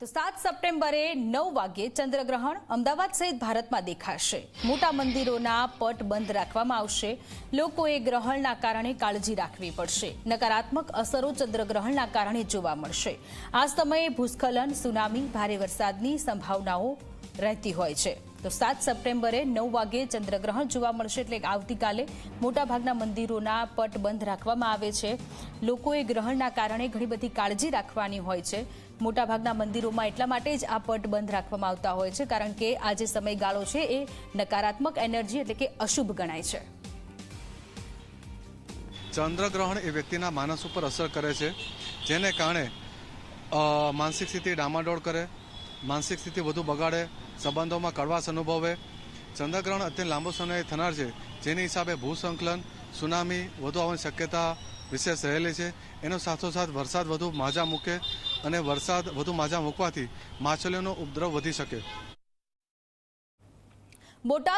તો સાત સપ્ટેમ્બરે નવ વાગ્યે ચંદ્રગ્રહણ અમદાવાદ સહિત ભારતમાં દેખાશે. મોટા મંદિરોના પટ બંધ રાખવામાં આવશે. લોકોએ ગ્રહણના કારણે કાળજી રાખવી પડશે. નકારાત્મક અસરો ચંદ્રગ્રહણના કારણે જોવા મળશે. આ સમયે ભૂસ્ખલન, સુનામી, ભારે વરસાદની સંભાવનાઓ રહેતી હોય છે. તો સાત સપ્ટેમ્બરે નવ વાગે ચંદ્રગ્રહણ જોવા મળશે એટલે આવતીકાલે મોટાભાગના મંદિરોના પટ બંધ રાખવામાં આવે છે. લોકોએ ગ્રહણના કારણે ઘણી બધી કાળજી રાખવાની હોય છે. મોટાભાગના મંદિરોમાં એટલા માટે જ આ પટ બંધ રાખવામાં આવતા હોય છે, કારણ કે આ જે સમયગાળો છે એ નકારાત્મક એનર્જી એટલે કે અશુભ ગણાય છે. ચંદ્રગ્રહણ એ વ્યક્તિના માનસ ઉપર અસર કરે છે, જેને કારણે માનસિક સ્થિતિ ડામાડોળ કરે માનસિક સ્થિતિ વધુ બગાડે, સંબંધોમાં કડવાશ અનુભવે. ચંદ્રગ્રહણ અત્યંત લાંબો સમય થનાર છે. જેની હિસાબે ભૂસંકલન, સુનામી વધુ આવવાની શક્યતા વિશેષ રહેલી છે. એનો સાથોસાથ વરસાદ વધુ માજા મૂકે અને વરસાદ વધુ માજા મૂકવાથી માછલીઓનો ઉપદ્રવ વધી શકે. બોટાદ